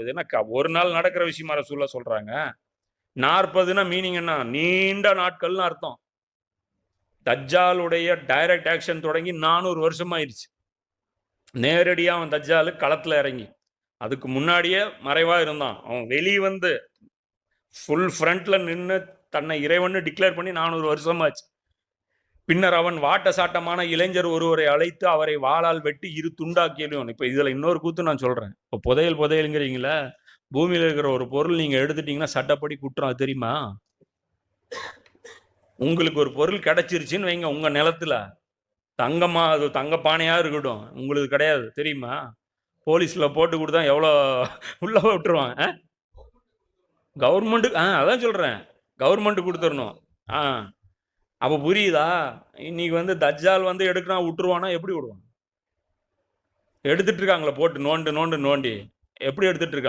இது ஒரு நாள் நடக்கிற விஷயமா ரசூல்லா சொல்றாங்க. நாற்பதுனா மீனிங் என்ன? நீண்ட நாட்கள்னு அர்த்தம். தஜ்ஜாலுடைய டைரக்ட் ஆக்ஷன் தொடங்கி நானூறு வருஷம் ஆயிடுச்சு நேரடியாக அவன் தஜ்ஜாலு களத்தில் இறங்கி. அதுக்கு முன்னாடியே மறைவாக இருந்தான். அவன் வெளியே வந்து ஃபுல் ஃப்ரண்ட்ல நின்று தன்னை இறைவன்னு டிக்ளேர் பண்ணி நானூறு வருஷமாச்சு. பின்னர் அவன் வாட்ட சாட்டமான இளைஞர் ஒருவரை அழைத்து அவரை வாளால் வெட்டி இரு துண்டாக்கியலும் இப்போ இதில் இன்னொரு கூத்து நான் சொல்கிறேன் இப்போ புதையல் புதையலுங்கிறீங்களே பூமியில் இருக்கிற ஒரு பொருள் நீங்கள் எடுத்துட்டீங்கன்னா சட்டப்படி குற்றம் அது தெரியுமா? உங்களுக்கு ஒரு பொருள் கிடைச்சிருச்சுன்னு வைங்க உங்கள் நிலத்துல. தங்கமா அது தங்கப்பானையாக இருக்கட்டும் உங்களுக்கு கிடையாது தெரியுமா? போலீஸில் போட்டு கொடுத்தா எவ்வளோ உள்ள விட்டுருவான் கவர்மெண்ட்டு ஆ அதான் சொல்கிறேன் கவர்மெண்ட்டு கொடுத்துடணும் ஆ. அப்போ புரியுதா? இன்னைக்கு வந்து தஜ்ஜால் வந்து எடுக்கிறான் விட்டுருவானா எப்படி விடுவான்? எடுத்துட்டு இருக்காங்களே போட்டு நோண்டு நோண்டு நோண்டி. எப்படி எடுத்துட்டு இருக்காங்க?